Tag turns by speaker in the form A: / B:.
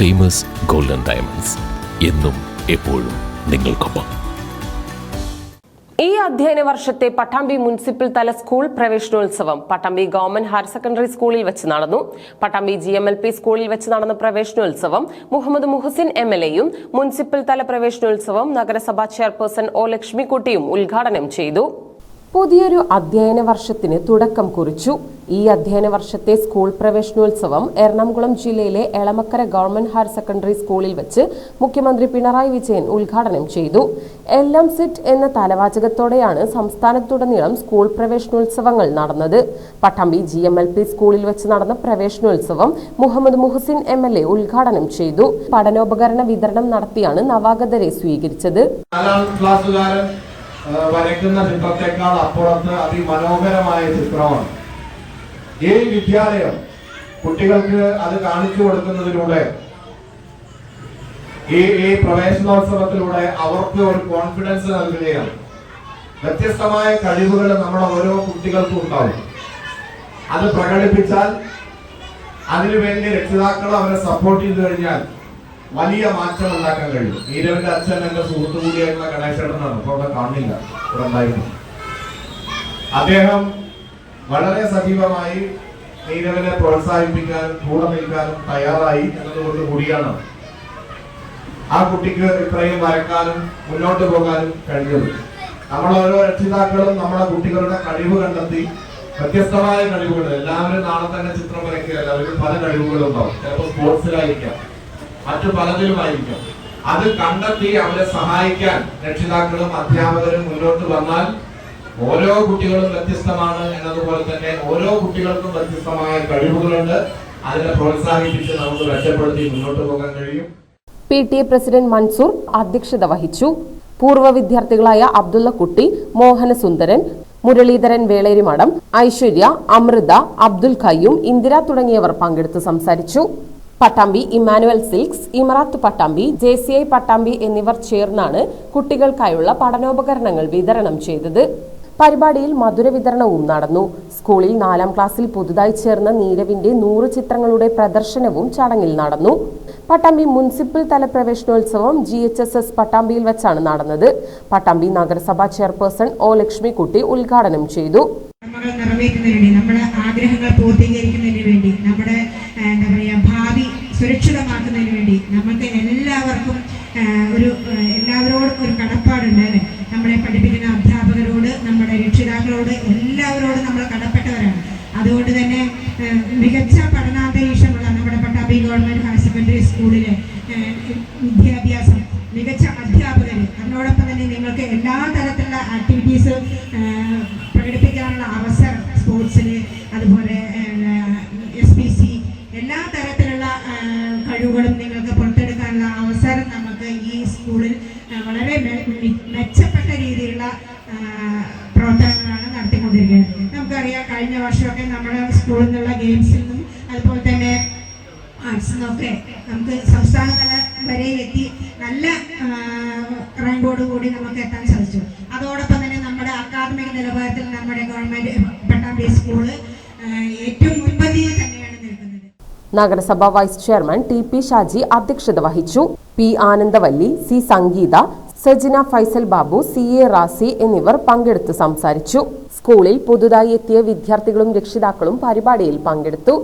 A: Famous golden diamonds എന്നും എപ്പോഴും നിങ്ങൾക്കൊപ്പം.
B: ഈ അധ്യയന വർഷത്തെ പട്ടാമ്പി മുനിസിപ്പൽ തല സ്കൂൾ പ്രവേശനോത്സവം പട്ടാമ്പി ഗവൺമെന്റ് ഹയർ സെക്കൻഡറി സ്കൂളിൽ വെച്ച് നടന്നു. Pattambi G M L P സ്കൂളിൽ വെച്ച് നടന്ന പ്രവേശനോത്സവം മുഹമ്മദ് മുഹസിൻ എം എൽ എയും മുനിസിപ്പൽ തല പ്രവേശനോത്സവം നഗരസഭാ ചെയർപേഴ്സൺ ഒ ലക്ഷ്മിക്കുട്ടിയും ഉദ്ഘാടനം ചെയ്തു. പുതിയൊരു അധ്യയന വർഷത്തിന് തുടക്കം കുറിച്ചു. ഈ അധ്യയന വർഷത്തെ സ്കൂൾ പ്രവേശനോത്സവം എറണാകുളം ജില്ലയിലെ എളമക്കര ഗവൺമെന്റ് ഹയർ സെക്കൻഡറി സ്കൂളിൽ വെച്ച് മുഖ്യമന്ത്രി പിണറായി വിജയൻ ഉദ്ഘാടനം ചെയ്തു. എല്ലാം സിറ്റ് എന്ന തലവാചകത്തോടെയാണ് സംസ്ഥാനത്തുടനീളം സ്കൂൾ പ്രവേശനോത്സവങ്ങൾ നടന്നത്. Pattambi G M L P സ്കൂളിൽ വെച്ച് നടന്ന പ്രവേശനോത്സവം Muhammad Muhasin M L A ഉദ്ഘാടനം ചെയ്തു. പഠനോപകരണ വിതരണം നടത്തിയാണ് നവാഗതരെ സ്വീകരിച്ചത്.
C: വരയ്ക്കുന്ന ചിത്രത്തെക്കാൾ അപ്പുറത്ത് അതിമനോഹരമായ ചിത്രമാണ്. ഈ വിദ്യാലയം കുട്ടികൾക്ക് അത് കാണിച്ചു കൊടുക്കുന്നതിലൂടെ ഈ ഈ പ്രവേശനോത്സവത്തിലൂടെ അവർക്ക് ഒരു കോൺഫിഡൻസ് നൽകുകയാണ്. വ്യത്യസ്തമായ കഴിവുകൾ നമ്മുടെ ഓരോ കുട്ടികൾക്കും ഉണ്ടാവും. അത് പ്രകടിപ്പിച്ചാൽ അതിനുവേണ്ടി രക്ഷിതാക്കൾ അവരെ സപ്പോർട്ട് ചെയ്തു കഴിഞ്ഞാൽ വലിയ മാറ്റം ഉണ്ടാക്കാൻ കഴിയും. നീരവിന്റെ അച്ഛൻ എന്റെ സുഹൃത്തു കൂടിയായിട്ടുള്ള ഗണേശേട്ടനാണ് ഇപ്പൊ അവിടെ കാണില്ല ഇവിടെ അദ്ദേഹം വളരെ സജീവമായി നീരവിനെ പ്രോത്സാഹിപ്പിക്കാൻ കൂടെ നിൽക്കാനും തയ്യാറായി എന്നതുകൊണ്ട് കൂടിയാണ് ആ കുട്ടിക്ക് ഇത്രയും വരക്കാനും മുന്നോട്ട് പോകാനും കഴിഞ്ഞത്. നമ്മൾ ഓരോ രക്ഷിതാക്കളും നമ്മുടെ കുട്ടികളുടെ കഴിവ് കണ്ടെത്തി വ്യത്യസ്തമായ കഴിവുകൾ. എല്ലാവരും നാളെ തന്നെ ചിത്രം വരയ്ക്കുകയല്ല അവർക്ക് പല കഴിവുകളും ഉണ്ടാവും. ചിലപ്പോൾ സ്പോർട്സിലായിരിക്കാം മറ്റു പലതിലുമായിരിക്കും അത് കണ്ടെത്തി അവരെ സഹായിക്കാൻ രക്ഷിതാക്കളും അധ്യാപകരും മുന്നോട്ട് വന്നാൽ ഓരോ കുട്ടികളും വ്യത്യസ്തമാണ് എന്നതുപോലെ തന്നെ ഓരോ കുട്ടികൾക്കും വ്യത്യസ്തമായ കഴിവുകളുണ്ട്. അതിനെ പ്രോത്സാഹിപ്പിച്ച് നമുക്ക് മെച്ചപ്പെടുത്തി മുന്നോട്ട് പോകാൻ കഴിയും.
B: P T A president Mansoor അധ്യക്ഷത വഹിച്ചു. പൂർവ വിദ്യാർത്ഥികളായ അബ്ദുള്ള കുട്ടി മോഹനസുന്ദരൻ മുരളീധരൻ വേളേരിമഠം ഐശ്വര്യ അമൃത അബ്ദുൽ ഖയ്യും ഇന്ദിര തുടങ്ങിയവർ പങ്കെടുത്ത് സംസാരിച്ചു. Pattambi Emmanuel silks Imarat Pattambi J C I Pattambi എന്നിവർ ചേർന്നാണ് കുട്ടികൾക്കായുള്ള പഠനോപകരണങ്ങൾ വിതരണം ചെയ്തത്. പരിപാടിയിൽ മധുര വിതരണവും നടന്നു. സ്കൂളിൽ നാലാം ക്ലാസ്സിൽ പുതുതായി ചേർന്ന നീരവിന്റെ നൂറ് ചിത്രങ്ങളുടെ പ്രദർശനവും ചടങ്ങിൽ നടന്നു. പട്ടാമ്പി മുനിസിപ്പൽ തല പ്രവേശനോത്സവം ജി എച്ച് എസ് എസ് പട്ടാമ്പിയിൽ വെച്ചാണ് നടന്നത്. പട്ടാമ്പി നഗരസഭാ ചെയർപേഴ്സൺ ഒ ലക്ഷ്മിക്കുട്ടി ഉദ്ഘാടനം ചെയ്തു.
D: നിറവേറ്റുന്നതിന് വേണ്ടി നമ്മുടെ ആഗ്രഹങ്ങൾ പൂർത്തീകരിക്കുന്നതിന് വേണ്ടി നമ്മുടെ എന്താ പറയുക ഭാവി സുരക്ഷിതമാക്കുന്നതിന് വേണ്ടി നമുക്ക് എല്ലാവർക്കും ഒരു എല്ലാവരോടും ഒരു കടപ്പാടുണ്ട് നമ്മളെ പഠിപ്പിക്കുന്ന അധ്യാപകരോട് നമ്മുടെ രക്ഷിതാക്കളോട് എല്ലാവരോടും നമ്മൾ കടപ്പെട്ടവരാണ്. അതുകൊണ്ട് തന്നെ മികച്ച പഠനാന്തരീക്ഷമുള്ള നമ്മുടെ പട്ടാമ്പി ഗവൺമെന്റ് ഹയർ സെക്കൻഡറി സ്കൂളിലെ വിദ്യാഭ്യാസം മികച്ച അധ്യാപകർ അതിനോടൊപ്പം തന്നെ നിങ്ങൾക്ക് എല്ലാ കഴിവുകളും നിങ്ങൾക്ക് പുറത്തെടുക്കാനുള്ള അവസരം നമുക്ക് ഈ സ്കൂളിൽ വളരെ മെച്ചപ്പെട്ട രീതിയിലുള്ള പ്രവർത്തനങ്ങളാണ് നടത്തിക്കൊണ്ടിരിക്കുന്നത്. നമുക്കറിയാം കഴിഞ്ഞ വർഷമൊക്കെ നമ്മുടെ സ്കൂളിൽ നിന്നുള്ള ഗെയിംസിൽ നിന്നും അതുപോലെ തന്നെ ആർട്സിൽ നിന്നൊക്കെ നമുക്ക് സംസ്ഥാന തല വരെ എത്തി നല്ല റാങ്കോട് കൂടി നമുക്ക് എത്താൻ സാധിച്ചു. അതോടൊപ്പം തന്നെ നമ്മുടെ അക്കാദമിക നിലവാരത്തിൽ നമ്മുടെ ഗവൺമെന്റ് പട്ടാമ്പി സ്കൂൾ
B: നഗരസഭാ vice chairman T P Shaji അധ്യക്ഷത വഹിച്ചു. P Anandavalli C Sangeetha Sajina Faisal Babu C A Razi എന്നിവർ പങ്കെടുത്ത് സംസാരിച്ചു. സ്കൂളിൽ പുതുതായി എത്തിയ വിദ്യാർത്ഥികളും രക്ഷിതാക്കളും പരിപാടിയിൽ പങ്കെടുത്തു.